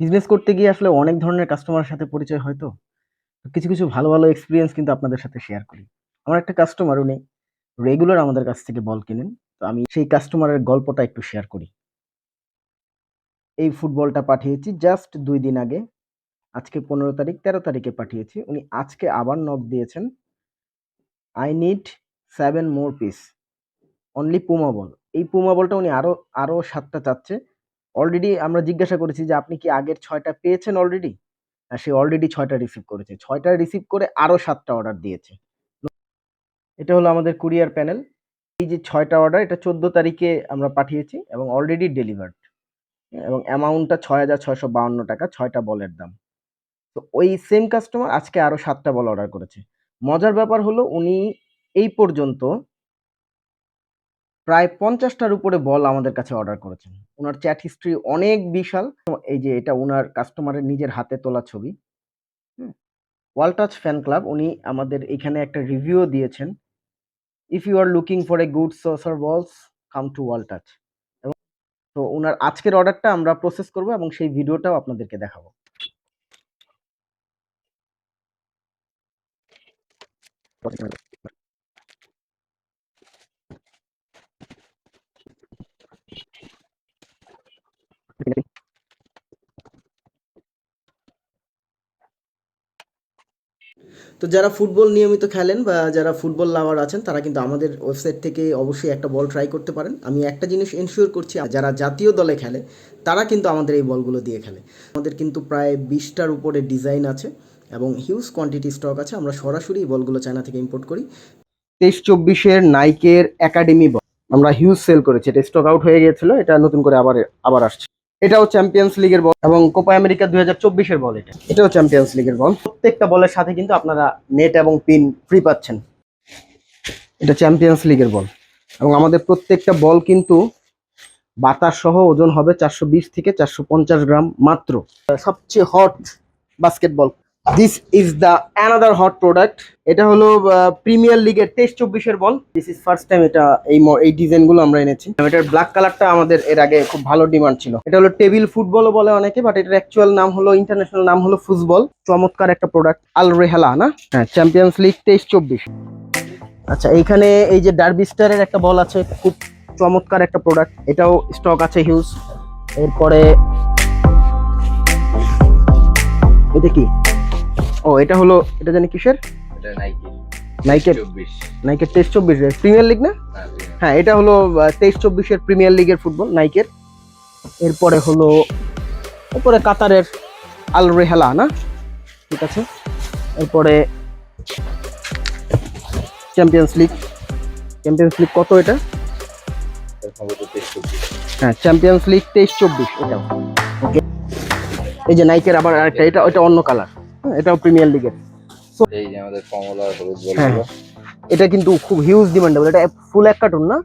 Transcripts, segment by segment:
Business করতে গিয়ে আসলে অনেক ধরনের কাস্টমারের সাথে পরিচয় হয় তো। তো কিছু, কিছু ভালো, ভালো এক্সপিরিয়েন্স কিন্তু আপনাদের সাথে শেয়ার করি। আমার একটা কাস্টমার উনি রেগুলার আমাদের কাছ থেকে বল কিনেন। তো আমি সেই কাস্টমারের গল্পটা একটু শেয়ার করি। এই ফুটবলটা পাঠিয়েছি জাস্ট দুই দিন আগে। আজকে ১৫ তারিখ, ১৩ তারিখে পাঠিয়েছি। উনি আজকে আবার নক দিয়েছেন। I need 7 more piece only Puma ball. এই Puma বলটা উনি আরও আরও সাতটা চাচ্ছে। অলরেডি আমরা জিজ্ঞাসা করেছি যে, "আপনি কি আগের ছয়টা পেয়েছেন অলরেডি?" আ সে অলরেডি ছয়টা রিসিভ করেছে। ছয়টা রিসিভ করে আরও সাতটা অর্ডার দিয়েছে। এটা হলো আমাদের কুরিয়ার প্যানেল। এই যে ছয়টা অর্ডার এটা ১৪ তারিখে আমরা পাঠিয়েছি এবং অলরেডি ডেলিভার্ড। এবং অ্যামাউন্টটা ৳৬,৬৫২ ৬ টা বলের দাম। তো ওই সেম কাস্টমার আজকে আরও সাতটা বল অর্ডার করেছে। মজার ব্যাপার হলো উনি এই পর্যন্ত প্রায় পঞ্চাশটার উপরে বল আমাদের কাছে অর্ডার করেছেন। ওনার চ্যাট হিস্ট্রি অনেক বিশাল। এই যে এটা ওনার কাস্টমারের নিজের হাতে তোলা ছবি। ওয়াল টাচ ফ্যান ক্লাব উনি আমাদের এখানে একটা রিভিউও দিয়েছেন। "If you are looking for a good soccer balls, come to wall touch" এবং তো ওনার আজকের অর্ডারটা আমরা প্রসেস করব এবং সেই ভিডিওটাও আপনাদেরকে দেখাবো। তো যারা ফুটবল নিয়মিত খেলেন বা যারা ফুটবল লাভার আছেন, তারা কিন্তু আমাদের ওয়েবসাইট থেকে অবশ্যই একটা বল ট্রাই করতে পারেন। আমি একটা জিনিস এনশিওর করছি, যারা জাতীয় দলে খেলে, তারা কিন্তু আমাদের এই বলগুলো দিয়ে খেলে। আমাদের কিন্তু প্রায় বিশটার উপরে ডিজাইন আছে এবং হিউজ কোয়ান্টিটি স্টক আছে। আমরা সরাসরি এই বলগুলো চায়না থেকে ইম্পোর্ট করি। ২৩-২৪ নাইকের একাডেমি বল আমরা হিউজ সেল করেছি। এটা স্টক আউট হয়ে গিয়েছিল। এটা নতুন করে আবার আবার আসছে। এটাও চ্যাম্পিয়ন্স লিগের বল এবং কোপা আমেরিকা ২০২৪ এর বল এটা। এটাও চ্যাম্পিয়ন্স লিগের বল। প্রত্যেকটা বলের সাথে কিন্তু আপনারা নেট এবং পিন ফ্রি পাচ্ছেন। এটা চ্যাম্পিয়ন্স লিগের বল এবং আমাদের প্রত্যেকটা বল কিন্তু বাতাস সহ ওজন হবে চারশো বিশ থেকে চারশো পঞ্চাশ গ্রাম মাত্র। সবচেয়ে hot basketball. This is the another hot product. এটা হলো প্রিমিয়ার লিগের ২৩-২৪ এর বল। দিস ইজ ফার্স্ট টাইম এটা এই এই ডিজাইনগুলো আমরা এনেছি। এটার ব্ল্যাক কালারটা আমাদের এর আগে খুব ভালো ডিমান্ড ছিল। এটা হলো টেবিল ফুটবলও বলে অনেকে বাট এটার অ্যাকচুয়াল নাম হলো ইন্টারন্যাশনাল নাম হলো ফুটবল চমৎকার একটা প্রোডাক্ট। আল রেহালা না? হ্যাঁ, চ্যাম্পিয়ন্স লিগ ২৩-২৪ আচ্ছা এইখানে এই যে ডার্বি স্টারের একটা বল আছে খুব চমৎকার একটা প্রোডাক্ট। এটাও স্টক আছে হিউজ। এরপরে এটা কি? ও এটা হলো এটা জানি কিসের? এটা নাইকি নাইকের 24 নাইকের ২৩-২৪ এর প্রিমিয়ার লিগ না? হ্যাঁ, হ্যাঁ, এটা হলো আ ২৩-২৪ প্রিমিয়ার লিগের ফুটবল নাইকের। এরপরে হলো এরপরে কাতারের আল রেহালা না? ঠিক আছে। এরপরে চ্যাম্পিয়ন্স লিগ। চ্যাম্পিয়ন্স লিগ কত এটা? এটা সম্ভবত 23-24 হ্যাঁ, চ্যাম্পিয়ন্স লিগ ২৩-২৪ এটাও। ওকে। এই যে নাইকের আবার আরেকটা এটা ওটা অন্য কালার। হ্যাঁ, এটাও প্রিমিয়ার লিগের। এই যে আমাদের কমলা হলুদ হ্যাঁ। বলগুলো এটা কিন্তু খুব হিউজ ডিমান্ডেবল। এটা ফুল এক কার্টুন না?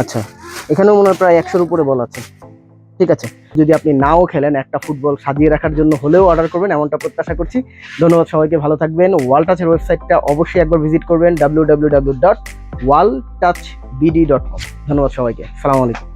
আচ্ছা। এখানেও মনে হয় প্রায় একশোর উপরে বল আছে। ঠিক আছে। যদি আপনি নাও খেলেন একটা ফুটবল সাজিয়ে রাখার জন্য হলেও অর্ডার করবেন এমনটা প্রত্যাশা করছি। ধন্যবাদ সবাইকে ভালো থাকবেন। ওয়াল টাচের ওয়েবসাইটটা অবশ্যই একবার ভিজিট করবেন W W W dot wall touch BD dot com ধন্যবাদ সবাইকে। সালাম আলাইকুম।